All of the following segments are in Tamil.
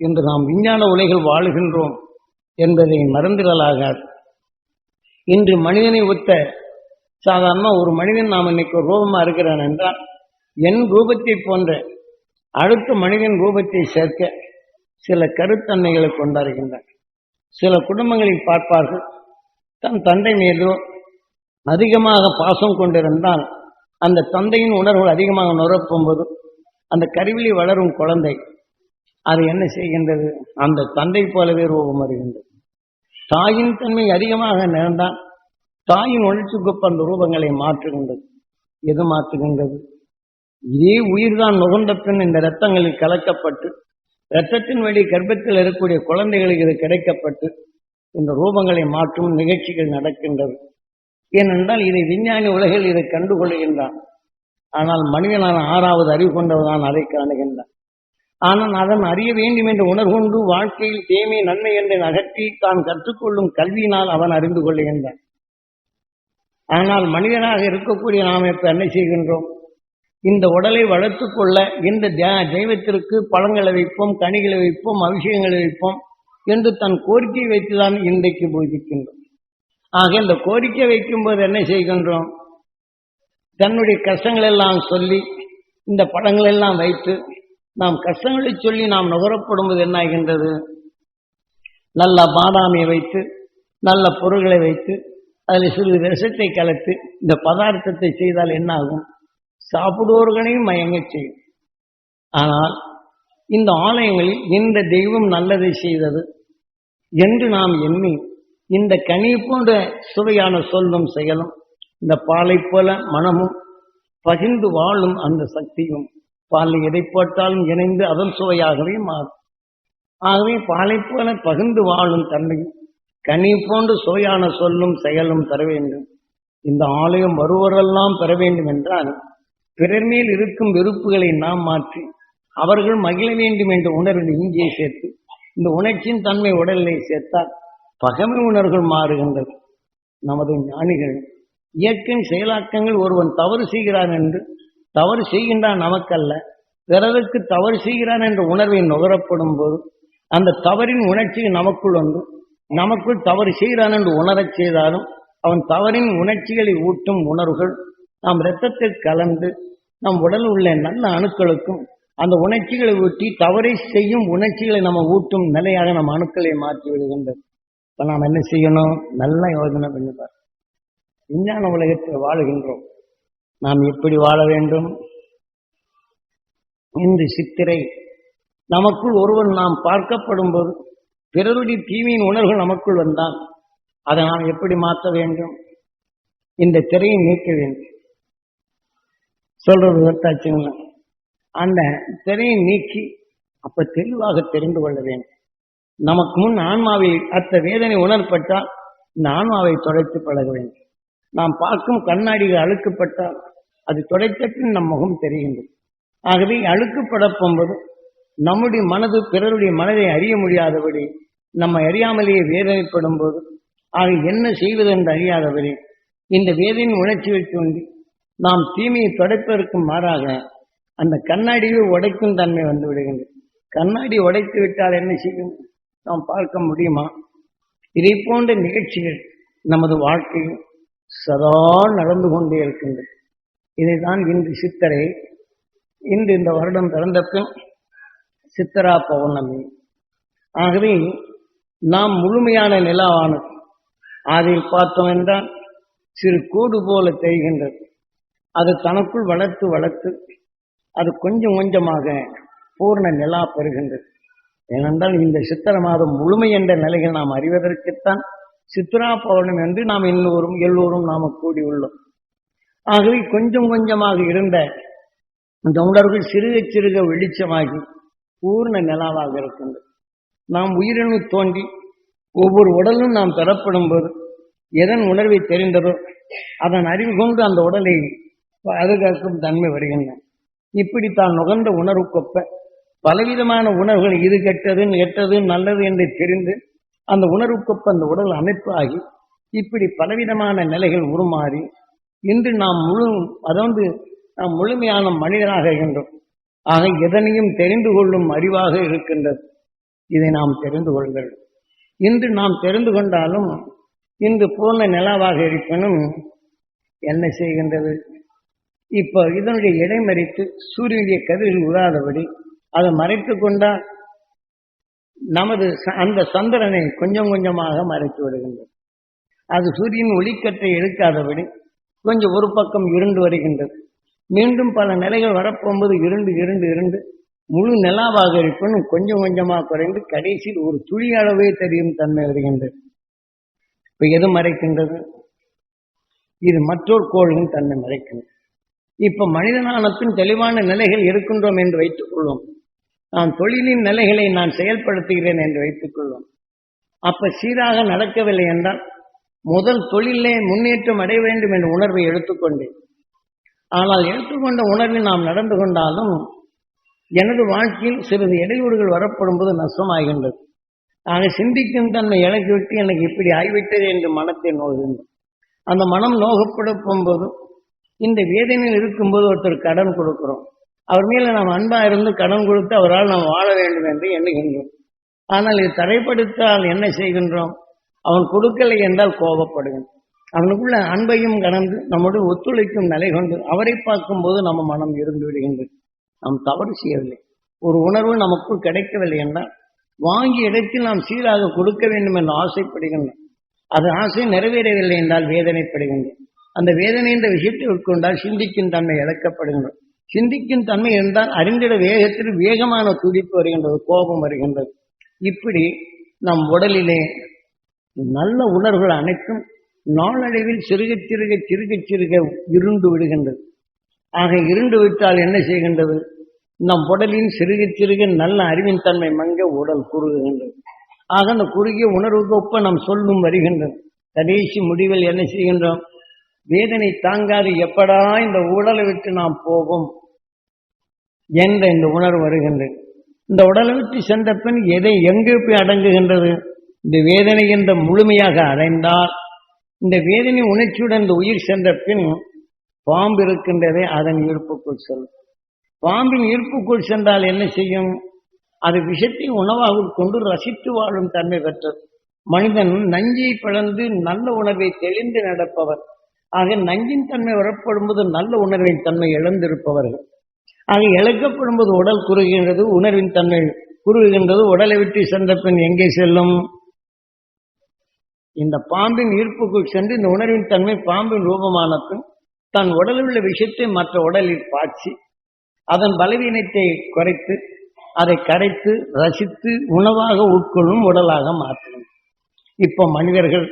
இன்று நாம் விஞ்ஞான உலகில் வாழுகின்றோம் என்பதை மறந்துடலாகாது இன்று மனிதனை ஒத்த சாதாரண ஒரு மனிதன் நாம் இன்னைக்கு ஒரு இருக்கிறான் என்றால் என் ரூபத்தை போன்ற அடுத்த மனிதன் ரூபத்தை சேர்க்க சில கருத்தன்மைகளை கொண்டாடுகின்றன. சில குடும்பங்களில் பார்ப்பார்கள். தன் தந்தை மீதோ அதிகமாக பாசம் கொண்டிருந்தால் அந்த தந்தையின் உணர்வுகள் அதிகமாக நுரப்பும்போது அந்த கருவிலி வளரும் குழந்தை அது என்ன செய்கின்றது? அந்த தந்தை போலவே ரூபம் வருகின்றது. தாயின் தன்மை அதிகமாக நேர்ந்தால் தாயின் உணர்ச்சிக்குப்ப அந்த ரூபங்களை மாற்றுகின்றது. எது மாற்றுகின்றது? இதே உயிர்தான் நுகர்ந்த பின் இந்த இரத்தங்களில் கலக்கப்பட்டு இரத்தத்தின் வழி கர்ப்பத்தில் இருக்கக்கூடிய குழந்தைகளுக்கு இது கிடைக்கப்பட்டு இந்த ரூபங்களை மாற்றும் நிகழ்ச்சிகள் நடக்கின்றது. ஏனென்றால் இதை விஞ்ஞானி உலகில் இதை கண்டுகொள்கின்றான். ஆனால் மனிதனான ஆறாவது அறிவு கொண்டவதான் அதை காணுகின்றான். ஆனால் அதன் அறிய வேண்டும் என்ற உணர்கொண்டு வாழ்க்கையில் தேமை நன்மை என்று அகற்றி தான் கற்றுக்கொள்ளும் கல்வியினால் அவன் அறிந்து கொள்கின்றான் ஆனால் மனிதனாக இருக்கக்கூடிய நாம் இப்ப என்ன செய்கின்றோம்? இந்த உடலை வளர்த்து கொள்ள இந்த தெய்வத்திற்கு பழங்களை வைப்போம் கனிகளை வைப்போம் அபிஷேகங்களை வைப்போம் என்று தன் கோரிக்கை வைத்துதான் இன்றைக்கு போதிக்கின்றோம். ஆக இந்த கோரிக்கை வைக்கும்போது என்ன செய்கின்றோம்? தன்னுடைய கஷ்டங்கள் எல்லாம் சொல்லி இந்த படங்கள் எல்லாம் வைத்து நாம் கஷ்டங்களை சொல்லி நாம் நுகரப்படும்போது என்ன ஆகின்றது? நல்ல பாதாமியை வைத்து நல்ல பொருள்களை வைத்து அதில் சிறிது விஷத்தை கலத்து இந்த பதார்த்தத்தை செய்தால் என்ன ஆகும்? சாப்பிடுவோர்களையும் மயங்க செய்யும். ஆனால் இந்த ஆலயங்களில் இந்த தெய்வம் நல்லதை செய்தது என்று நாம் எண்ணி இந்த கனி போன்ற சுவையான சொல்லும் செயலும் இந்த பாலை போல மனமும் பகிர்ந்து வாழும் அந்த சக்தியும் பாலில் எதை போட்டாலும் இணைந்து அதன் சுவையாகவே மாறும். ஆகவே பாலை போல பகிர்ந்து வாழும் தன்மையும் கனி போன்று சுவையான சொல்லும் செயலும் தர வேண்டும். இந்த ஆலயம் வருவரெல்லாம் பெற வேண்டும் என்றால் பிறர் மேல் இருக்கும் வெறுப்புகளை நாம் மாற்றி அவர்கள் மகிழ வேண்டும் என்ற உணர்வில் இங்கே சேர்த்து இந்த உணர்ச்சியின் தன்மை உடலிலே சேர்த்தால் பகமை உணர்வுகள் மாறுகின்றது நமது ஞானிகள் இயற்கையின் செயலாக்கங்கள் ஒருவன் தவறு செய்கிறான் என்று தவறு செய்கின்றான் நமக்கல்ல. பிறருக்கு தவறு செய்கிறான் என்ற உணர்வை நுகரப்படும் போது அந்த தவறின் உணர்ச்சி நமக்குள் வந்து நமக்குள் தவறு செய்கிறான் என்று உணரச் செய்தாலும் அவன் தவறின் உணர்ச்சிகளை ஊட்டும் உணர்வுகள் நாம் இரத்தத்தில் கலந்து நம் உடலில் உள்ள நல்ல அணுக்களுக்கும் அந்த உணர்ச்சிகளை ஊட்டி தவறை செய்யும் உணர்ச்சிகளை நம்ம ஊட்டும் நிலையாக நம் அணுக்களை மாற்றி விடுகின்றது. இப்ப நாம் என்ன செய்யணும்? நல்ல யோசனை பண்ணிப்பார் விஞ்ஞான உலகத்தில் வாழுகின்றோம். நாம் எப்படி வாழ வேண்டும் இந்த சித்திரை. நமக்குள் ஒருவன் நாம் பார்க்கப்படும் போது பிறருடைய தீமையின் உணர்வுகள் நமக்குள் வந்தால் அதை நாம் எப்படி மாற்ற வேண்டும்? இந்த திரையை நீக்க வேண்டும். சொல்றது ஒத்தாச்சுங்களா அந்த திரையை நீக்கி அப்ப தெளிவாக தெரிந்து கொள்ள வேண்டும். நமக்கு முன் ஆன்மாவை அத்த வேதனை உணர்பட்டால் இந்த ஆன்மாவை தொலைத்து பழக வேண்டும். நாம் பார்க்கும் கண்ணாடிகள் அழுக்கப்பட்டால் அது துடைத்தட்டு நம் முகம் தெரிகின்றது. ஆகவே அழுக்குப்பட போகும்போது நம்முடைய மனது பிறருடைய மனதை அறிய முடியாதபடி நம்ம அறியாமலேயே வேதனைப்படும் போது ஆக என்ன செய்வது என்று அறியாதபடி இந்த வேதனையின் உணர்ச்சியை தூண்டி நாம் தீமையை துடைப்பதற்கு மாறாக அந்த கண்ணாடியை உடைக்கும் தன்மை வந்து விடுகின்றது. கண்ணாடி உடைத்து விட்டால் என்ன செய்யும்? நாம் பார்க்க முடியுமா? இதை போன்ற நிகழ்ச்சிகள் நமது வாழ்க்கையில் சதா நடந்து கொண்டே இருக்கின்றது இதைதான் இன்று சித்தரை இன்று இந்த வருடம் பிறந்த பின் சித்தரா பௌர்ணமி. ஆகவே நாம் முழுமையான நிலாவானது அதில் பார்த்தோம் என்றால் சிறு கூடு போல தெரிகின்றது. அது தனக்குள் வளர்த்து வளர்த்து அது கொஞ்சம் கொஞ்சமாக பூர்ண நிலா பெறுகின்றது. ஏனென்றால் இந்த சித்திர மாதம் முழுமை என்ற நிலையில் நாம் அறிவதற்குத்தான் சித்ரா பௌர்ணமி என்று நாம் எல்லோரும் எல்லோரும் நாம கூடியுள்ளோம். ஆகவே கொஞ்சம் கொஞ்சமாக இருந்த தொண்டர்கள் சிறுக சிறுக வெளிச்சமாகி பூர்ண நிலாவாக இருக்கின்றது. நாம் உயிரணு தோன்றி ஒவ்வொரு உடலும் நாம் பெறப்படும் போது எதன் உணர்வை தெரிந்ததோ அதன் அறிவு கொண்டு அந்த உடலை பாதுகாக்கும் தன்மை வருகின்றன. இப்படி தான் நுகர்ந்த உணர்வுக்கொப்ப பலவிதமான உணர்வுகள் இது கெட்டது எட்டது நல்லது என்று தெரிந்து அந்த உணர்வுக்கொப்ப அந்த உடல் அமைப்பு ஆகி இப்படி பலவிதமான நிலைகள் உருமாறி இன்று நாம் முழு அதாவது நாம் முழுமையான மனிதனாக இருக்கின்றோம். ஆக எதனையும் தெரிந்து கொள்ளும் அறிவாக இருக்கின்றது. இதை நாம் தெரிந்து கொள்கிறது இன்று நாம் தெரிந்து கொண்டாலும் இன்று பூர்ண நிலாவாக இருப்பினும் என்ன செய்கின்றது? இப்போ இதனுடைய இடைமறித்து சூரியனுடைய கதிரில் உதாதபடி அதை மறைத்து கொண்டால் நமது ச- அந்த சந்திரனை கொஞ்சம் கொஞ்சமாக மறைத்து விடுகின்றது. அது சூரியன் ஒளிக்கற்றை எடுக்காதபடி கொஞ்சம் ஒரு பக்கம் இருண்டு வருகின்றது. மீண்டும் பல நிலைகள் வரப்போகும்போது இருண்டு இருண்டு இருண்டு முழு நிலாவாக இருப்பினும் கொஞ்சம் கொஞ்சமாக குறைந்து கடைசியில் ஒரு துளி அளவே தெரியும் தன்மை வருகின்றது. இப்ப எது மறைக்கின்றது? இது மற்றொரு கோளின் தன்மை மறைக்கின்றது. இப்ப மனிதனானத்தின் தெளிவான நிலைகள் இருக்கின்றோம் என்று வைத்துக் கொள்வோம். நான் தொழிலின் நிலைகளை நான் செயல்படுத்துகிறேன் என்று வைத்துக் கொள்வோம் அப்ப சீராக நடக்கவில்லை என்றால் முதல் தொழிலே முன்னேற்றம் அடைய வேண்டும் என்ற உணர்வை எடுத்துக்கொண்டேன். ஆனால் எடுத்துக்கொண்ட உணர்வில் நாம் நடந்து கொண்டாலும் எனது வாழ்க்கையில் சிறிது இடையூறுகள் வரப்படும் போது நஷ்டமாகின்றது. ஆக சிந்திக்கும் தன்மை இழக்கிவிட்டு எனக்கு இப்படி ஆகிவிட்டது என்று மனத்தை நோகின்றோம் அந்த மனம் நோகப்படும் போது இந்த வேதனையில் இருக்கும்போது ஒருத்தர் கடன் கொடுக்கிறோம். அவர் மேல நாம் அன்பா இருந்து கடன் கொடுத்து அவரால் நாம் வாழ வேண்டும் என்று எண்ணுகின்றோம். ஆனால் இது தடைப்படுத்தால் என்ன செய்கின்றோம்? அவன் கொடுக்கலை என்றால் கோபப்படுகின்றோம். அவனுக்குள்ள அன்பையும் கடந்து நம்முடைய ஒத்துழைக்கும் நிலை கொண்டு அவரை பார்க்கும்போது நம்ம மனம் இருந்து விடுகின்றது. நாம் தவறு செய்யவில்லை. ஒரு உணர்வு நமக்குள் கிடைக்கவில்லை என்றால் வாங்கிய இடத்தில் நாம் சீராக கொடுக்க வேண்டும் என்று ஆசைப்படுகின்றோம். அது ஆசை நிறைவேறவில்லை என்றால் வேதனைப்படுகின்றோம். அந்த வேதனை என்ற விஷயத்தை உட்கொண்டால் சிந்திக்கும் தன்மை இழக்கப்படுகின்றோம். சிந்திக்கும் தன்மை இருந்தால் அறிந்திட வேகத்தில் வேகமான துடிப்பு வருகின்றது கோபம் வருகின்றது. இப்படி நம் உடலிலே நல்ல உணர்வுகள் அனைத்தும் நாளடைவில் சிறுக சிறுக சிறுக சிறுக இருண்டு விடுகின்றது. ஆக இருண்டு விட்டால் என்ன செய்கின்றது? நம் உடலின் சிறுக சிறுக நல்ல அறிவின் தன்மை மங்க உடல் குறுகுகின்றது. ஆக அந்த குறுகிய உணர்வுக்கு ஒப்ப நாம் சொல்லும் வருகின்றது. கடைசி முடிவில் என்ன செய்கின்றோம்? வேதனை தாங்காது. எப்படா இந்த உடலை விட்டு நாம் போவோம் என்ற இந்த உணர்வு வருகின்றது. இந்த உடலை விட்டு சென்ற பின் எதை எங்கே போய் அடங்குகின்றது? இந்த வேதனை என்ற முழுமையாக அடைந்தால் இந்த வேதனை உணர்ச்சியுடன் இந்த உயிர் சென்ற பின் பாம்பு இருக்கின்றதே அதன் ஈர்ப்புக்குள் செல்லும். பாம்பின் ஈர்ப்புக்குள் சென்றால் என்ன செய்யும்? அது விஷத்தை உணவாக கொண்டு ரசித்து வாழும் தன்மை பெற்றது. மனிதன் நஞ்சை பிளந்து நல்ல உணவை தெளிந்து நடப்பவர். ஆக நஞ்சின் தன்மை வரப்படும்போது நல்ல உணர்வின் தன்மை இழந்திருப்பவர்கள். ஆக இழக்கப்படும்போது உடல் குறுகின்றது உணர்வின் தன்மை குறுகுகின்றது உடலை விட்டு சென்ற பின் எங்கே செல்லும்? இந்த பாம்பின் ஈர்ப்புக்குள் சென்று இந்த உணர்வின் தன்மை பாம்பின் ரூபமான பின் தன் உடலில் உள்ள விஷயத்தை மற்ற உடலில் பாய்ச்சி அதன் பலவீனத்தை குறைத்து அதை கரைத்து ரசித்து உணவாக உட்கொள்ளும் உடலாக மாற்றும் இப்போ மனிதர்கள்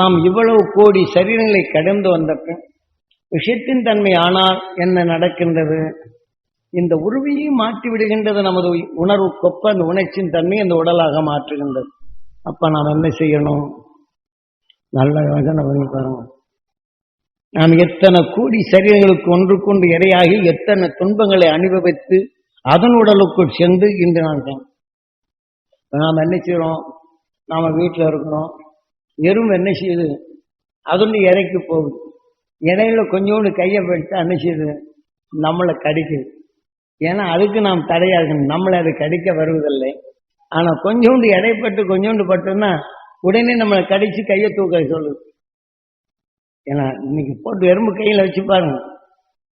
நாம் இவ்வளவு கோடி சரீரங்களை கடந்து வந்த பின் விஷயத்தின் தன்மை ஆனால் என்ன நடக்கின்றது? இந்த உருவியை மாற்றி விடுகின்றது நமது உணர்வு கொப்ப அந்த உணர்ச்சியின் தன்மை அந்த உடலாக மாற்றுகின்றது. அப்ப நாம் என்ன செய்யணும்? நல்ல யோசனை பண்ணி பாருங்க. நாம் எத்தனை கோடி சரீரங்களுக்கு ஒன்று கொண்டு இரையாகி எத்தனை துன்பங்களை அனுபவித்து அதன் உடலுக்குள் சென்று இன்று நான் நாம் என்ன செய்யறோம்? நாம வீட்டில் இருக்கிறோம். எறும்பு என்ன செய்யுது? அதனுடைய இறைக்கு போகுது. இடையில கொஞ்சோண்டு கையை போட்டு என்ன செய்யுது? நம்மளை கடிக்குது. ஏன்னா அதுக்கு நாம் தடையாக இருக்கணும் நம்மளை அது கடிக்க வருவதில்லை. ஆனா கொஞ்சோண்டு இடைப்பட்டு கொஞ்சோண்டு பட்டுன்னா உடனே நம்மளை கடிச்சு கையை தூக்க சொல்லுது. ஏன்னா இன்னைக்கு போட்டு எறும்பு கையில வச்சு பாருங்க.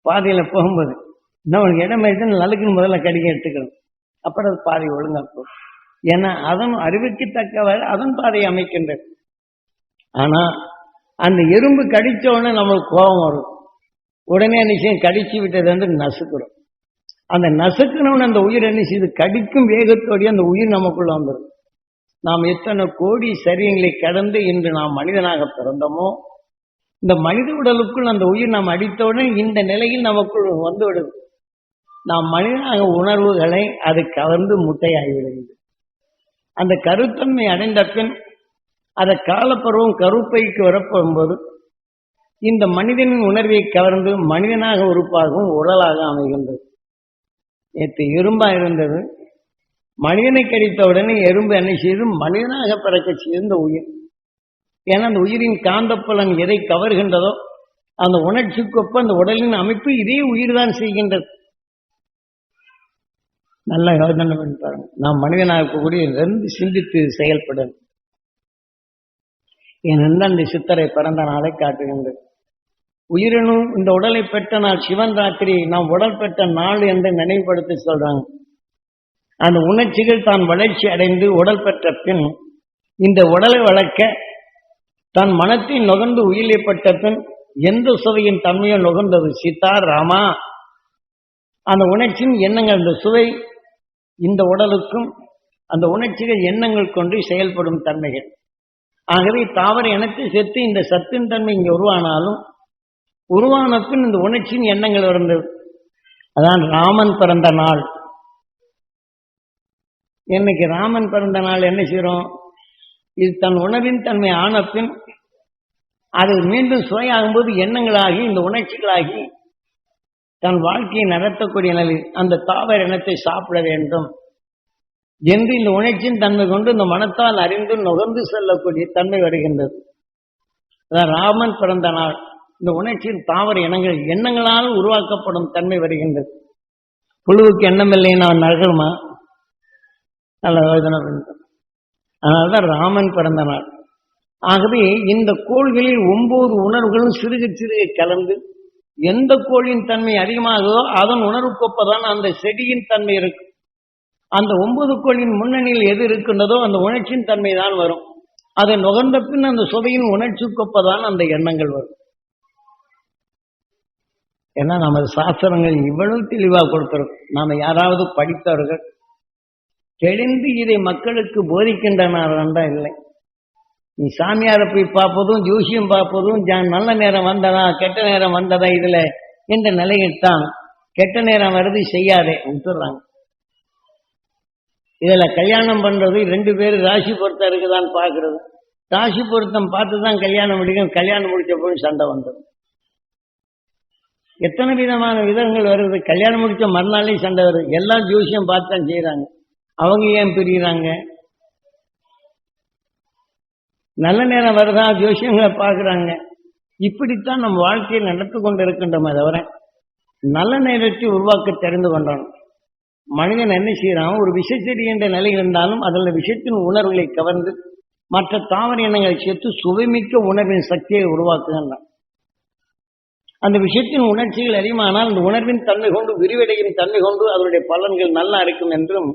பாதையில போகும்போது நம்மளுக்கு இடம் ஆயிடுச்சு நலுக்குன்னு முதல்ல கடிக்க எடுத்துக்கணும். அப்புறம் அது பாதை ஒழுங்காக போகும். ஏன்னா அதன் அறிவுக்கு தக்கவாறு அதன் பாதையை அமைக்கின்றது. ஆனா அந்த எறும்பு கடிச்ச உடனே நம்மளுக்கு கோபம் வரும். உடனே நிச்சயம் கடிச்சு விட்டது வந்து நசுக்கிறோம். அந்த நசுக்கணும்னு அந்த உயிர் என்ன செய்யுது? கடிக்கும் வேகத்தோடய அந்த உயிர் நமக்குள்ள வந்துடும் நாம் எத்தனை கோடி சரியங்களை கடந்து இன்று நாம் மனிதனாக பிறந்தோமோ இந்த மனித உடலுக்குள் அந்த உயிர் நாம் அடித்தவுடன் இந்த நிலையில் நமக்குள் வந்து விடுது நாம் மனிதனாக உணர்வுகளை அது கவர்ந்து முட்டையாகிவிடுகிறது. அந்த கருத்தன்மை அடைந்த பின் அதை காலப்பருவம் கருப்பைக்கு வரப்போகும்போது இந்த மனிதனின் உணர்வை கவர்ந்து மனிதனாக உறுப்பாகவும் உடலாக அமைகின்றது. நேற்று எறும்பாக இருந்தது. மனிதனை கடித்த உடனே எறும்பு என்ன செய்து மனிதனாக பிறக்க செய்த உயிர். ஏன்னா அந்த உயிரின் காந்தப்பலன் எதை கவர்கின்றதோ அந்த உணர்ச்சிக்கொப்ப அந்த உடலின் அமைப்பு இதே உயிர் தான் செய்கின்றது. நல்ல யோசனை பண்ணி பாருங்க. நாம் மனிதனாக இருக்கக்கூடிய ரெண்டு சிந்தித்து செயல்படும் என் அண்ணன் இந்த சித்தரை பிறந்த நாளை காட்டுகின்றது உயிரினும் இந்த உடலை பெற்ற நாள் சிவன் ராத்திரி நாம் உடல் பெற்ற நாள் என்று நினைவுபடுத்தி சொல்றாங்க. அந்த உணர்ச்சிகள் தான் வளர்ச்சி அடைந்து உடல் பெற்ற பின் இந்த உடலை வளர்க்க தன் மனத்தை நுகர்ந்து உயிரிழப்பட்ட பின் எந்த சுவையின் தன்மையோ நுகர்ந்தது? சீதா ராமா. அந்த உணர்ச்சியின் எண்ணங்கள் அந்த சுவை இந்த உடலுக்கும் அந்த உணர்ச்சிகள் எண்ணங்கள் கொண்டு செயல்படும் தன்மைகள். ஆகவே தாவர இனத்தை சேர்த்து இந்த சத்தின் தன்மை இங்கே உருவானாலும் உருவான பின் இந்த உணர்ச்சியின் எண்ணங்கள் இருந்தது அதான் ராமன் பிறந்த நாள். இன்னைக்கு ராமன் பிறந்த நாள் என்ன செய்கிறோம் இது தன் உணவின் தன்மை ஆன பின் அது மீண்டும் சுவையாகும்போது எண்ணங்களாகி இந்த உணர்ச்சிகளாகி தன் வாழ்க்கையை நடத்தக்கூடிய நிலை அந்த தாவர இனத்தை சாப்பிட வேண்டும். என்று இந்த உணர்ச்சியின் தன்மை கொண்டு இந்த மனத்தால் அறிந்து நுகர்ந்து செல்லக்கூடிய தன்மை வருகின்றது. அதான் ராமன் பிறந்த நாள். இந்த உணர்ச்சியின் தாவர இனங்கள் எண்ணங்களால் உருவாக்கப்படும் தன்மை வருகின்றது. புழுவுக்கு எண்ணம் இல்லைன்னா நகருமா? நல்ல யோஜனை அதனால்தான் ராமன் பிறந்த நாள். ஆகவே இந்த கோள்களில் ஒன்பது உணர்வுகளும் சிறுக சிறுக கலந்து எந்த கோளின் தன்மை அதிகமாகுதோ அதன் உணர்வுக்கொப்பதான் அந்த செடியின் தன்மை இருக்கும். அந்த ஒன்பது கோளின் முன்னணியில் எது இருக்கின்றதோ அந்த உணர்ச்சியின் தன்மை தான் வரும். அதை நுகர்ந்த பின் அந்த சுவையின் உணர்ச்சி கொப்பதான் அந்த எண்ணங்கள் வரும். ஏன்னா நமது சாஸ்திரங்கள் இவ்வளவு தெளிவாக கொடுக்கிறோம் நாம யாராவது படித்தவர்கள் தெளிந்து இதை மக்களுக்கு போதிக்கின்றனர் இல்லை. நீ சாமியாரை போய் பார்ப்பதும் ஜோசியம் பார்ப்பதும் நல்ல நேரம் வந்ததா? கெட்ட நேரம் வந்ததா இதுல? இந்த நிலையில்தான் கெட்ட நேரம் வருது செய்யாதே விட்டுறாங்க. இதில் கல்யாணம் பண்ணுறது ரெண்டு பேர் ராசி பொருத்தம் இருக்குதான்னு பார்க்குறது. ராசி பொருத்தம் பார்த்து தான் கல்யாணம் முடிக்கும். கல்யாணம் முடிச்ச போய் சண்டை வந்துடும். எத்தனை விதமான விதங்கள் வருது. கல்யாணம் முடிச்ச மறுநாளே சண்டை வருது. எல்லாம் ஜோசியம் பார்த்து தான் செய்கிறாங்க அவங்க ஏன் பிரிகிறாங்க நல்ல நேரம் வருதா? ஜோசியங்களை பார்க்குறாங்க. இப்படித்தான் நம்ம வாழ்க்கையை நடத்து கொண்டு இருக்கின்றோமே தவிர நல்ல நேரத்தை உருவாக்க தெரிந்து கொண்டான் மனிதன் என்ன செய்யறான் ஒரு விஷச்செடி என்ற நிலை இருந்தாலும் அதில் விஷத்தின் உணர்வுகளை கவர்ந்து மற்ற தாவர இனங்களை சேர்த்து சுவைமிக்க உணர்வின் சக்தியை உருவாக்குகின்றான். அந்த விஷயத்தின் உணர்ச்சிகள் அறியுமானால் அந்த உணர்வின் தன்மை கொண்டு விரிவடையும் தன்மை கொண்டு அதனுடைய பலன்கள் நல்லா இருக்கும் என்றும்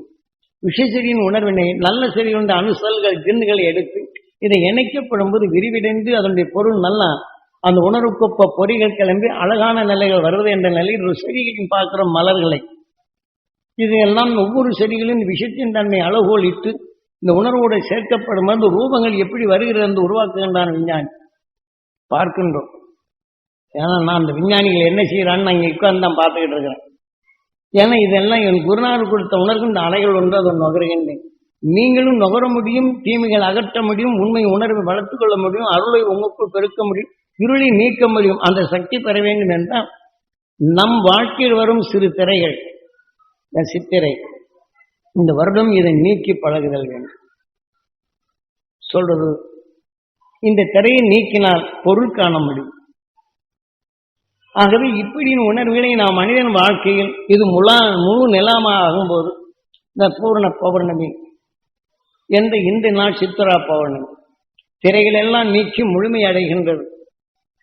விஷச்செடியின் உணர்வினை நல்ல செடியுண்ட அணுசல்கள் ஜின்னுகளை எடுத்து இதை இணைக்கப்படும் போது விரிவடைந்து அதனுடைய பொருள் நல்லா அந்த உணர்வுக்கொப்ப பொறிகள் கிளம்பி அழகான நிலைகள் வருவது என்ற நிலையில் ஒரு செடிகளின் பார்க்கிற மலர்களை இதையெல்லாம் ஒவ்வொரு செடிகளின் விஷத்தின் தன்மை அளவுகோல் இட்டு இந்த உணர்வோடு சேர்க்கப்படும்? அந்த ரூபங்கள் எப்படி வருகிறது என்று உருவாக்குகின்றான் விஞ்ஞானி. பார்க்கின்றோம். ஏன்னா நான் அந்த விஞ்ஞானிகள் என்ன செய்யறான்னு நான் இங்கே உட்கார்ந்து தான் பார்த்துக்கிட்டு இருக்கிறேன். ஏன்னா இதெல்லாம் என் குருநாதர் கொடுத்த உணர்கின்ற இந்த அலைகள் ஒன்று அதை நுகர்கின்றேன். நீங்களும் நுகர முடியும் தீமைகள் அகற்ற முடியும் உண்மை உணர்வை வளர்த்துக் கொள்ள முடியும் அருளை உங்களுக்குள் பெருக்க முடியும் இருளை நீக்க முடியும் அந்த சக்தி பெற வேண்டும் என்றால் நம் வாழ்க்கையில் வரும் சிறு திரைகள் சித்திரை இந்த வருடம் இதை நீக்கி பழகுதல் வேண்டும் சொல்றது இந்த திரையை நீக்கினால் பொருள் காண முடியும். ஆகவே இப்படியின் உணர்வுகளை நாம் மனிதன் வாழ்க்கையில் இது முழா முழு நிலாமாக ஆகும்போது இந்த பூர்ண பௌர்ணமி எந்த இந்த நாள் சித்ரா பௌர்ணமி திரைகள் எல்லாம் நீக்கி முழுமை அடைகின்றது.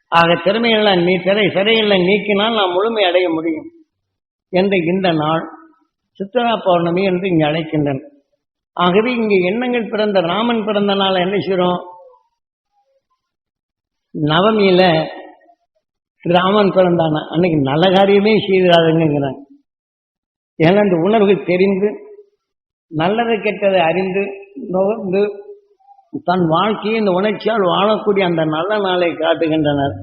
ஆக திறமையெல்லாம் நீ திரை சிறையெல்லாம் நீக்கினால் நாம் முழுமை அடைய முடியும். என்ற இந்த நாள் சித்ரா பௌர்ணமி என்று இங்கு அழைக்கின்றன ஆகவே இங்கு எண்ணங்கள் பிறந்த ராமன் பிறந்த நாள் என்ன செய்கிறோம் நவமியில ராமன் பிறந்தான? அன்னைக்கு நல்ல காரியமே செய்கிறாருங்கிறாங்க ஏன்னா அந்த உணர்வுகள் தெரிந்து நல்லதை கெட்டதை அறிந்து நுகர்ந்து தன் வாழ்க்கையை இந்த உணர்ச்சியால் வாழக்கூடிய அந்த நல்ல நாளை காட்டுகின்றனர்.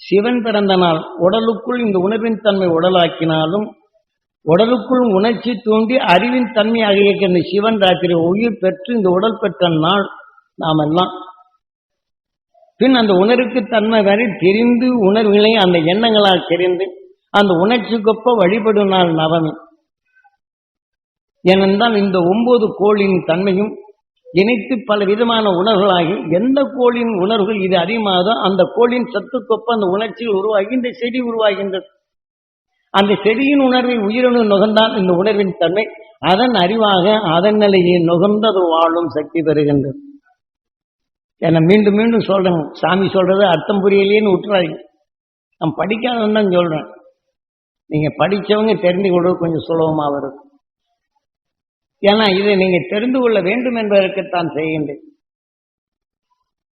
சிவன் பிறந்த நாள் உடலுக்குள் இந்த உணர்வின் தன்மை உடலாக்கினாலும் உடலுக்குள் உணர்ச்சி தூண்டி அறிவின் தன்மையாக இருக்கின்ற சிவன் ராத்திரி உயிர் பெற்று இந்த உடல் பெற்ற நாள் நாம் எல்லாம் பின் அந்த உணர்வுக்கு தன்மை வரை தெரிந்து உணர்வுகளை அந்த எண்ணங்களால் தெரிந்து அந்த உணர்ச்சிக்கொப்ப வழிபடும் நாள் நவமி. ஏனென்றால் இந்த ஒன்பது கோளின் தன்மையும் இணைத்து பல விதமான உணர்வுகளாகி எந்த கோளின் உணர்வுகள் இது அதிகமாகதோ அந்த கோளின் சத்துக்கொப்ப அந்த உணர்ச்சிகள் உருவாகி இந்த செடி உருவாகின்றது. அந்த செடியின் உணர்வை உயிரணு நுகர்ந்தால் இந்த உணர்வின் தன்மை. அதன் அறிவாக அதன் நிலையை நுகர்ந்தது வாழும் சக்தி பெறுகின்றது. என்னை மீண்டும் மீண்டும் சொல்றேன். சாமி சொல்றது அர்த்தம் புரியலையேன்னு விட்டுறாங்க நான் படிக்காதவன் தான் சொல்றேன். நீங்க படிச்சவங்க தெரிந்து கொள்வது கொஞ்சம் சுலபமாக வரும். ஏன்னா இதை நீங்க தெரிந்து கொள்ள வேண்டும் என்பதற்குத்தான் செய்கின்றேன்.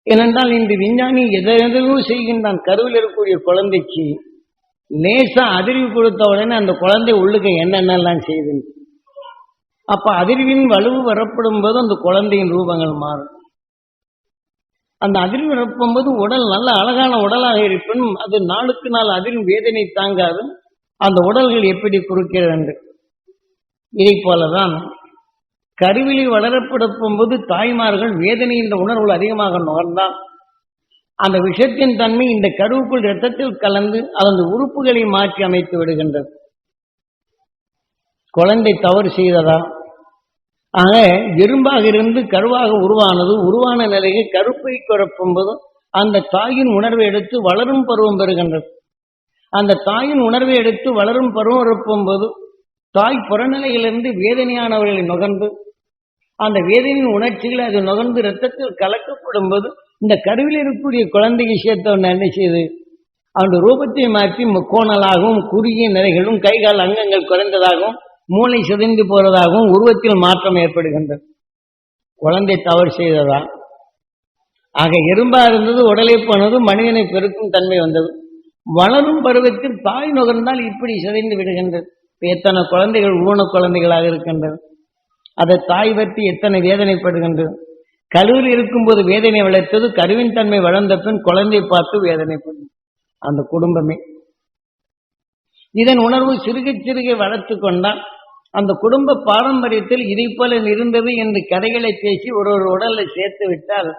ஏனென்றால் இன்று விஞ்ஞானி எதையோ செய்கின்றான். கருவில் இருக்கக்கூடிய குழந்தைக்கு லேசா அதிர்வு கொடுத்த உடனே அந்த குழந்தை உள்ளுக்கு என்னென்னலாம் செய்யுது அப்ப அதிர்வின் வலுவு வரப்படும் போது அந்த குழந்தையின் ரூபங்கள் மாறும். அந்த அதிர்வு வரப்பும்போது உடல் நல்ல அழகான உடலாக இருப்பினும் அது நாளுக்கு நாள் அதிர்வு வேதனை தாங்காது அந்த உடல்கள் எப்படி குறுக்கிறது என்று இதை போலதான் கருவிலி வளரப்படுத்தும் போது தாய்மார்கள் வேதனை என்ற உணர்வுகள் அதிகமாக நுகர்ந்தால் அந்த விஷத்தின் தன்மை இந்த கருவுக்குள் இரத்தத்தில் கலந்து அதன் உறுப்புகளை மாற்றி அமைத்து விடுகின்றது. குழந்தை தவறு செய்ததா? ஆக எறும்பாக இருந்து கருவாக உருவானது உருவான நிலையை கருப்பை குறப்பும் போது அந்த தாயின் உணர்வை எடுத்து வளரும் பருவம் பெறுகின்றது. அந்த தாயின் உணர்வை எடுத்து வளரும் பருவம் இருப்பும் போது தாய் புறநிலையிலிருந்து வேதனையானவர்களை நுகர்ந்து அந்த வேதனையின் உணர்ச்சிகளை அது நுகர்ந்து இரத்தத்தில் கலக்கப்படும் போது இந்த கருவில் இருக்கக்கூடிய குழந்தைக்கு சேர்த்தவன் என்ன செய்யுது? அவனுடைய ரூபத்தை மாற்றி முக்கோணலாகவும் குறுகிய நிறைகளும் கைகால் அங்கங்கள் குறைந்ததாகவும் மூளை சிதைந்து போறதாகவும் உருவத்தில் மாற்றம் ஏற்படுகின்றது. குழந்தை தவறு செய்ததா? ஆக எறும்பா இருந்தது உடலை போனது மனிதனை பெருக்கும் தன்மை வந்தது. வளரும் பருவத்தில் தாய் நுகர்ந்தால் இப்படி சிதைந்து விடுகின்றது. இப்போ எத்தனை குழந்தைகள் ஊன குழந்தைகளாக இருக்கின்றது. அதை தாய் பற்றி எத்தனை வேதனைப்படுகின்றது. கருவில் இருக்கும்போது வேதனை வளர்த்தது கருவின் தன்மை வளர்ந்த பின் குழந்தை பார்த்து வேதனை பண்ணும் அந்த குடும்பமே. இதன் உணர்வு சிறுக சிறுக வளர்த்து கொண்டால் அந்த குடும்ப பாரம்பரியத்தில் இதை போல இருந்தது என்று கதைகளை பேசி ஒரு ஒரு உடலை சேர்த்து விட்டால்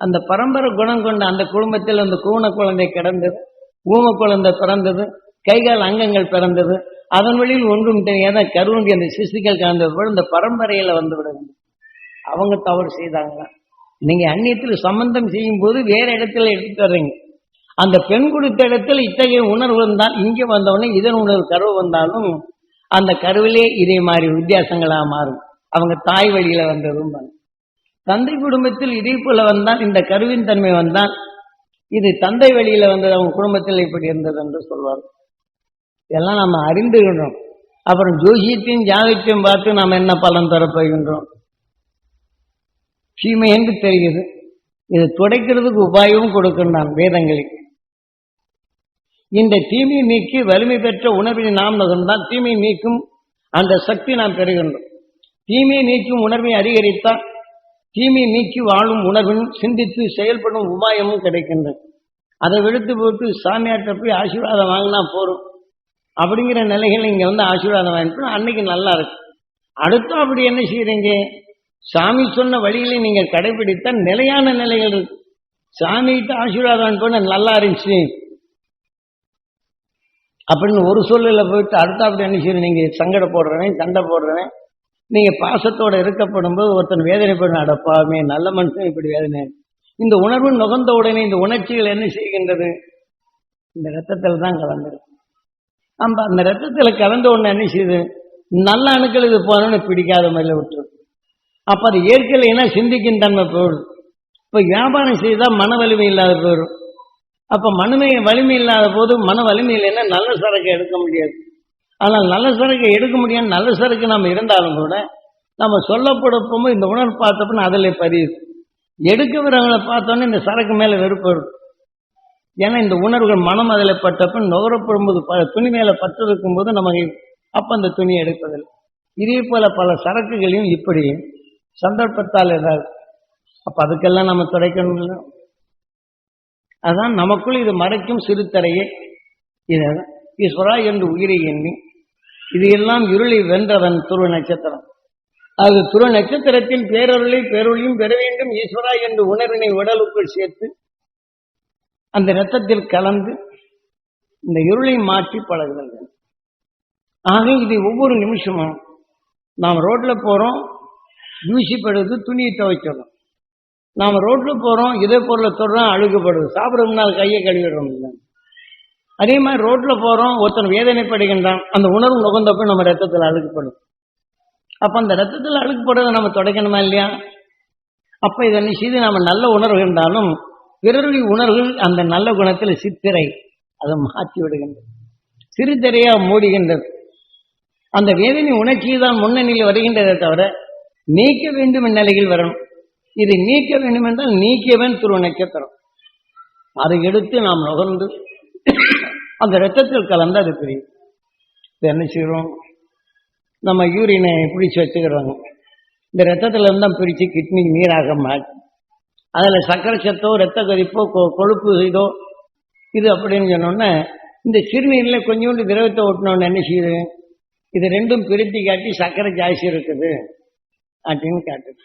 அந்த பரம்பரை குணம் கொண்ட அந்த குடும்பத்தில் அந்த கூன குழந்தை கிடந்தது ஊம குழந்தை பிறந்தது கைகால் அங்கங்கள் பிறந்தது. அதன் வழியில் ஒன்றும் தெரியாத கருவுண்டி அந்த சிசுக்கள் கலந்தது போல இந்த பரம்பரையில வந்து விடுங்க அவங்க தவறு செய்தாங்க. நீங்க அந்நியத்தில் சம்பந்தம் செய்யும் போது வேற இடத்துல எடுத்து வர்றீங்க. அந்த பெண் கொடுத்த இடத்துல இத்தகைய உணர்வு வந்தால் இங்கே வந்தவொடனே இதன் உணர்வு கருவு வந்தாலும் அந்த கருவிலே இதே மாதிரி வித்தியாசங்களாக மாறும். அவங்க தாய் வழியில வந்ததும் தந்தை குடும்பத்தில் இதே போல வந்தால் இந்த கருவின் தன்மை வந்தால் இது தந்தை வழியில வந்தது அவங்க குடும்பத்தில் இப்படி இருந்தது என்று சொல்வார் இதெல்லாம் நம்ம அறிந்துகின்றோம் அப்புறம் ஜோசியத்தையும் ஜாதகத்தையும் பார்த்து நாம் என்ன பலன் தரப்போகின்றோம் சீமை என்று தெரியுது இது துடைக்கிறதுக்கு உபாயமும் கொடுக்கின்றான் வேதங்களுக்கு இந்த தீமை நீக்கி வலிமை பெற்ற உணர்வினை நாம் நகர்ந்தால் தீமை நீக்கும் அந்த சக்தி நாம் பெறுகின்றோம். தீமை நீக்கும் உணர்வை அதிகரித்தால் தீமை நீக்கி வாழும் உணர்வும் சிந்தித்து செயல்படும் உபாயமும் கிடைக்கின்றது. அதை விடுத்து போட்டு சாமியார்ட்ட போய் ஆசீர்வாதம் வாங்கினா போறோம் அப்படிங்கிற நிலைகள் இங்க வந்து ஆசீர்வாதம் வாங்கிட்டு அன்னைக்கு நல்லா இருக்கு. அடுத்து அப்படி என்ன செய்யறீங்க சாமி சொன்ன வழியில நீங்க கடைபிடித்த நிலையான நிலைகள் இருக்கு. சாமிகிட்ட ஆசீர்வாதம் பண்ண நல்லா இருந்துச்சு. அப்படின்னு ஒரு சூழ்நிலை போயிட்டு அடுத்த அப்படி என்ன செய்யணும் நீங்க சங்கட போடுறவன் சண்டை போடுறவன் நீங்க பாசத்தோட இருக்கப்படும் போது ஒருத்தன் வேதனைப்படும் அடப்பாமே நல்ல மனுஷன் இப்படி வேதனை. இந்த உணர்வு நுகர்ந்த உடனே இந்த உணர்ச்சிகள் என்ன செய்கின்றது? இந்த ரத்தத்தில் தான் கலந்துருக்கு நம்ம அந்த ரத்தத்தில் கலந்த உடனே என்ன செய்யுது? நல்ல அணுக்கள் இது போனோன்னு பிடிக்காத மாதிரில விட்டுருக்கு அப்ப அது ஏற்கலைன்னா சிந்திக்கும் தன்மை போயிடும் இப்ப வியாபாரம் செய்தால் மன வலிமை இல்லாத போயிடும் அப்ப மனமே வலிமை இல்லாத போது மன வலிமை இல்லைன்னா நல்ல சரக்கு எடுக்க முடியாது. ஆனால் நல்ல சரக்கு எடுக்க முடியாது நல்ல சரக்கு நம்ம இருந்தாலும் கூட நம்ம சொல்லப்படப்போமோ இந்த உணர்வு பார்த்தப்பன்னு அதில் பதியுது. எடுக்கிறவங்களை பார்த்தோன்னே இந்த சரக்கு மேல வெறுப்பு வரும். ஏன்னா இந்த உணர்வுகள் மனம் அதில் பட்டப்ப நுகரப்படும் போது ப துணி மேல பற்று இருக்கும் போது நமக்கு அப்ப அந்த துணி எடுப்பதில்லை. இதே போல பல சரக்குகளையும் இப்படி சந்தர்ப்பத்தால் ஏதாவது. அப்ப அதுக்கெல்லாம் நம்ம துடைக்கணும் இல்லை அதான் நமக்குள் இது மறைக்கும் சிறுத்தரையே. இதுதான் ஈஸ்வரா என்று உயிரை எண்ணி இது எல்லாம் இருளை வென்றவன் துருவ நட்சத்திரம். அது துருவ நட்சத்திரத்தின் பேரருளை பேரொழியும் பெற வேண்டும். ஈஸ்வரா என்று உணர்வினை உடலுக்குள் சேர்த்து அந்த இரத்தத்தில் கலந்து இந்த இருளை மாற்றி பழகுகின்றன ஆக இதை ஒவ்வொரு நிமிஷமும். நாம் ரோட்ல போறோம் தூசிப்படுது துணியை துவைக்கணும் நாம் ரோட்டில் போகிறோம் இதே பொருளை தொடுறோம் அழுகுப்படுது. சாப்பிட முன்னால் கையை கழுவிடுறோம் இல்லை அதே மாதிரி ரோட்டில் போகிறோம் ஒருத்தன் வேதனைப்படுகின்றான் அந்த உணர்வு நுகர்ந்தப்போ நம்ம ரத்தத்தில் அழுக்குப்படும் அப்போ அந்த ரத்தத்தில் அழுகுப்படுறதை நம்ம தொடக்கணுமா இல்லையா? அப்போ இதை செய்து நாம் நல்ல உணர்வு இருந்தாலும் பிறருடைய உணர்வுகள் அந்த நல்ல குணத்தில் சித்திரை அதை மாற்றி விடுகின்றது. சிறுதிரையா மூடுகின்றது. அந்த வேதனை உணர்ச்சி தான் முன்னணியில் வருகின்றதை தவிர நீக்க வேண்டும் நிலையில் வரணும் இதை நீக்க வேண்டும் என்றால் நீக்கியவன் துருவ நட்சத்திரம் அதை எடுத்து நாம் நுகர்ந்து அந்த ரத்தத்தில் கலந்து அது பிரியும். என்ன செய்கிறோம் நம்ம யூரினை பிடிச்சி வச்சுக்கிறோங்க. இந்த ரத்தத்துல இருந்தால் தான் பிரித்து கிட்னி நீராக மாற்றி அதில் சர்க்கரை சத்தோ ரத்த கொதிப்போ கொ- கொழுப்பு இதோ இது அப்படின்னு சொன்னோன்னே இந்த சிறுநீரில் கொஞ்சோண்டு திரவத்தை ஓட்டினோன்னு என்ன செய்யுது? இது ரெண்டும் பிரித்து காட்டி சர்க்கரை ஜாஸ்தி இருக்குது. அப்படின்னு காட்டுது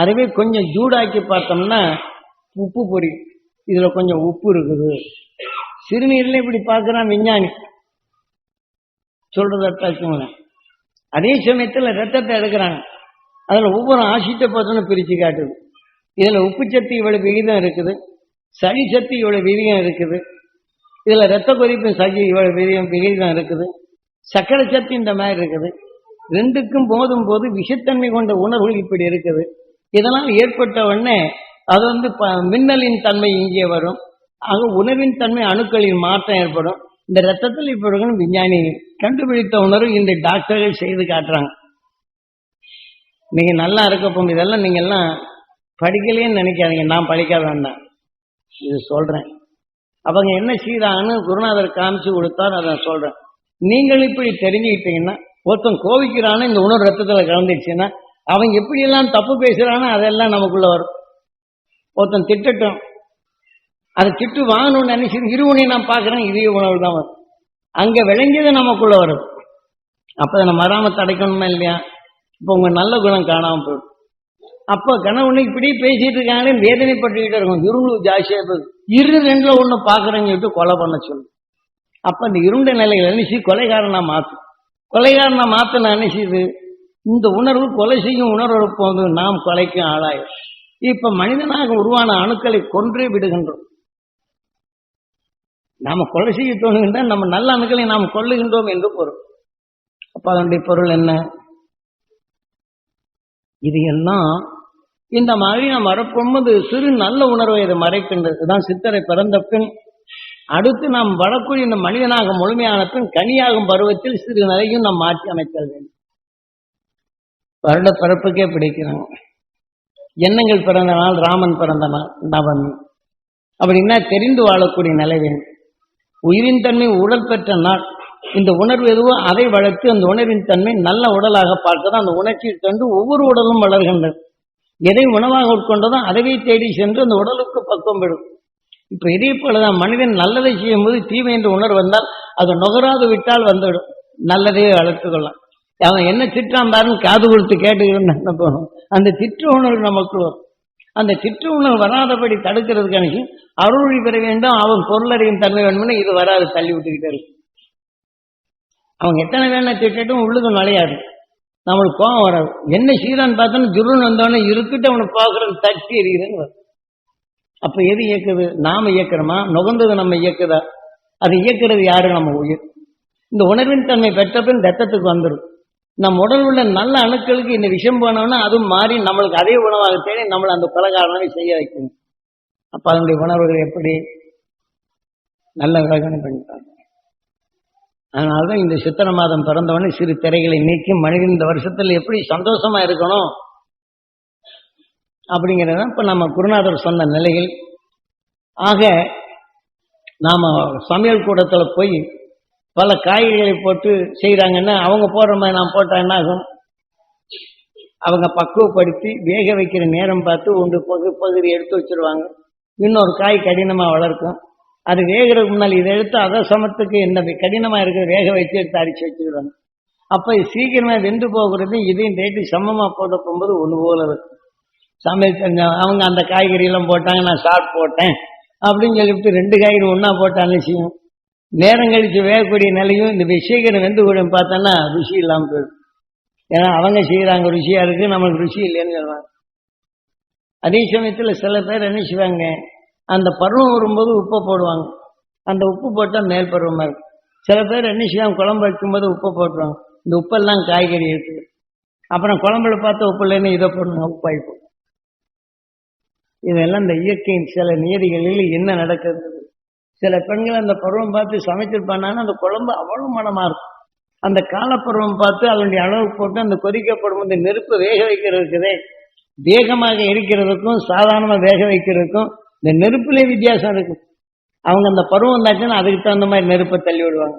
அதுவே கொஞ்சம் ஜூடாக்கி பார்த்தோம்னா உப்பு பொரி இதில் கொஞ்சம் உப்பு இருக்குது. சிறுநீரில் இப்படி பார்க்குறான் விஞ்ஞானி. சொல்றது அர்த்தாச்சுங்களேன் அதே சமயத்தில் ரத்தத்தை எடுக்கிறாங்க. அதில் ஒவ்வொரு ஆசிட்ட பார்த்தோன்னு பிரித்து காட்டுது. இதில் உப்பு சத்து இவ்வளவு விகிதம் இருக்குது. சளி சத்து இவ்வளவு விகிதம் இருக்குது. இதில் ரத்த கொதிப்பு சளி இவ்வளவு விகிதம் விகிதம் இருக்குது. சக்கரை சத்து இந்த மாதிரி இருக்குது. ரெண்டுக்கும் போதும் போது விஷத்தன்மை கொண்ட உணர்வுகள் இப்படி இருக்குது. இதனால் ஏற்பட்ட உடனே அது வந்து ப- மின்னலின் தன்மை இங்கே வரும். ஆக உணவின் தன்மை அணுக்களின் மாற்றம் ஏற்படும். இந்த ரத்தத்தில் இப்ப இருக்கணும் விஞ்ஞானி கண்டுபிடித்த உணர்வு இந்த டாக்டர்கள் செய்து காட்டுறாங்க. நீங்க நல்லா இருக்க இதெல்லாம் நீங்க எல்லாம் படிக்கலையேன்னு நினைக்காதீங்க. நான் படிக்க வேண்டாம். இது சொல்றேன். அவங்க என்ன செய்தாங்கன்னு குருநாதர் காமிச்சு கொடுத்தார் அதை சொல்றேன். நீங்கள் இப்படி தெரிஞ்சுக்கிட்டீங்கன்னா ஒருத்தன் கோவிக்கிறான்னு இந்த உணர்வு ரத்தத்தில் கலந்துச்சுன்னா அவன் எப்படியெல்லாம் தப்பு பேசுகிறானோ அதெல்லாம் நமக்குள்ள வரும். ஒருத்தன் திட்டட்டும். அதை திட்டு வாங்கணும்னு நினைச்சு இருவனை நான் பார்க்குறேன் இதய உணவு தான் வரும். அங்கே விளைஞ்சது நமக்குள்ள வரும். அப்போ அதை நம்ம வராம தடைக்கணுமா இல்லையா? இப்போ உங்கள் நல்ல குணம் காணாமல் போயிடும். அப்போ கணவனு இப்படி பேசிட்டு இருக்காங்களே வேதனைப்பட்டுக்கிட்டே இருக்கும் இருள் ஜாஸ்தியாக போகுது இரு ரெண்டில் ஒன்று பார்க்குறேன்னு சொல்லிட்டு கொலை பண்ண சொல்லு. அப்போ அந்த இருண்ட நிலையில் நினைச்சு கொலைகாரனாக மாற்றும் கொலைகாரனா மாத்த நினைச்சுது இந்த உணர்வு கொலை செய்யும் உணர்வு போது நாம் கொலைக்கும் ஆளாயும் இப்ப மனிதனாக உருவான அணுக்களை கொன்றே விடுகின்றோம். நாம கொலை செய்ய தோணுகின்ற நம்ம நல்ல அணுக்களை நாம் கொள்ளுகின்றோம் என்று பொருள். அப்ப அதனுடைய பொருள் என்ன? இது எல்லாம் இந்த மாதிரி நாம் வரப்போகும்போது சிறு நல்ல உணர்வை இதை மறைக்கின்றது. இதுதான் சித்தரை பிறந்த பின் அடுத்து நாம் வரக்கூடிய இந்த மனிதனாக முழுமையான பின் கனியாகும் பருவத்தில் சிறு நிலையும் நாம் மாற்றி அமைத்தல் வேண்டும். வருட பிறப்புக்கே பிடிக்கிறாங்க. எண்ணங்கள் பிறந்த நாள் ராமன் பிறந்த நாள் நவன். அப்படின்னா தெரிந்து வாழக்கூடிய நிலை வேண்டும். உயிரின் தன்மை உடல் பெற்ற நாள். இந்த உணர்வு எதுவோ அதை வளர்த்து அந்த உணர்வின் தன்மை நல்ல உடலாக பார்க்கதான் அந்த உணர்ச்சியை கண்டு ஒவ்வொரு உடலும் வளர்கின்றது எதை உணவாக உட்கொண்டதோ அதவே தேடி சென்று அந்த உடலுக்கு பக்குவம் பெறும். இப்போ இதே போலதான் மனிதன் நல்லதை செய்யும் போது தீமை என்ற உணர்வு வந்தால் அது நுகராது விட்டால் வந்துவிடும். நல்லதையே வளர்த்து கொள்ளலாம். அவன் என்ன திட்டான் பாருன்னு காது கொடுத்து கேட்டுக்கிறேன்னு என்ன போகணும் அந்த திட்ட உணர்வு நமக்கு வரும். அந்த திட்ட உணர்வு வராதபடி தடுக்கிறதுக்கான அருள் பெற வேண்டும் அவன் பொருளறியும் தன்மை வேணும்னு இது வராது தள்ளி விட்டுக்கிட்டே இருக்கும். அவங்க எத்தனை வேணா திட்டட்டும் உள்ளுக்கு நுழையாது. நம்மளுக்கு கோவம் வராது. என்ன செய்யறான்னு பார்த்தோன்னா ஜுருன்னு வந்தோடனே இருக்கிட்டு அவனை பார்க்கறது தட்டி எறிகிறேன்னு வரும். அப்ப எது இயக்குது? நாம இயக்கிறோமா நுகர்ந்தது நம்ம இயக்குதா? அது இயக்குறது யாரு? நம்ம உயிர். இந்த உணர்வின் தன்மை பெற்ற பின் ரத்தத்துக்கு வந்துடும் நம் உடல் உள்ள நல்ல அணுக்களுக்கு இந்த விஷயம் போனோம்னா அதுவும் மாறி நம்மளுக்கு அதே உணவாக தேடி நம்மளை அந்த கொலகாரனை செய்ய வைக்கணும் அப்ப அதனுடைய உணர்வுகள் எப்படி? நல்ல விலகணம் பண்ணிட்டாங்க அதனாலதான் இந்த சித்திர மாதம் பிறந்தவொடனே சிறு திரைகளை நீக்கி மனிதன் இந்த வருஷத்துல எப்படி சந்தோஷமா இருக்கணும்? அப்படிங்கிறத இப்போ நம்ம குருநாதர் சொன்ன நிலையில். ஆக நாம் சமையல் கூடத்தில் போய் பல காய்கறிகளை போட்டு செய்கிறாங்கன்னா அவங்க போடுற மாதிரி நான் போட்டால் என்ன ஆகும்? அவங்க பக்குவப்படுத்தி வேக வைக்கிற நேரம் பார்த்து ஒன்று பகு பகுதி எடுத்து வச்சுருவாங்க. இன்னொரு காய் கடினமாக வளர்க்கும். அது வேகிறதுக்கு முன்னால் இதை எடுத்து அதை சமத்துக்கு என்ன கடினமாக இருக்கிற வேக வச்சு எடுத்து அரிச்சு வச்சுக்கிறாங்க அப்போ சீக்கிரமாக வெந்து போகிறது இதையும் ரேட்டு சமமாக போட போகும்போது ஒன்று போல இருக்கும். சமையல் செஞ்சேன் அவங்க அந்த காய்கறி எல்லாம் போட்டாங்க நான் சாட் போட்டேன். அப்படின்னு சொல்லிவிட்டு ரெண்டு காய்கறி ஒன்றா போட்டாலும் செய்யும் நேரம் கழித்து வேகக்கூடிய நிலையும் இந்த சீக்கிரம் வெந்து கூட பார்த்தோன்னா ருசி இல்லாமல் போயிடும். ஏன்னா அவங்க செய்கிறாங்க ருசியாக இருக்கு நம்மளுக்கு ருசி இல்லைன்னு சொல்லுவாங்க. அதே சமயத்தில் சில பேர் என்ன செய்வாங்க அந்த பருவம் வரும்போது உப்பை போடுவாங்க. அந்த உப்பு போட்டால் மேல் பருவமாக இருக்கும். சில பேர் என்ன செய்வாங்க குழம்பு வைக்கும்போது உப்பை போட்டுருவாங்க. இந்த உப்பெல்லாம் காய்கறி இருக்குது அப்புறம் குழம்புல பார்த்து உப்பு இல்லைன்னு இதை போடணும் உப்பாய் போடும் இதெல்லாம் இந்த இயற்கையின் சில நியதிகளில் என்ன நடக்குது? சில பெண்கள் அந்த பருவம் பார்த்து சமைச்சிருப்பாங்கன்னா அந்த குழம்பு அவ்வளவு மனமா இருக்கும். அந்த காலப்பருவம் பார்த்து அதனுடைய அளவு போட்டு அந்த கொதிக்கப்படும் அந்த நெருப்பு வேக வைக்கிறதுக்குதே. வேகமாக இருக்கிறதுக்கும் சாதாரணமாக வேக வைக்கிறதுக்கும் இந்த நெருப்புலேயே வித்தியாசம் இருக்கும் அவங்க அந்த பருவம் தாச்சுன்னா அதுக்கு தகுந்த மாதிரி நெருப்பை தள்ளி விடுவாங்க.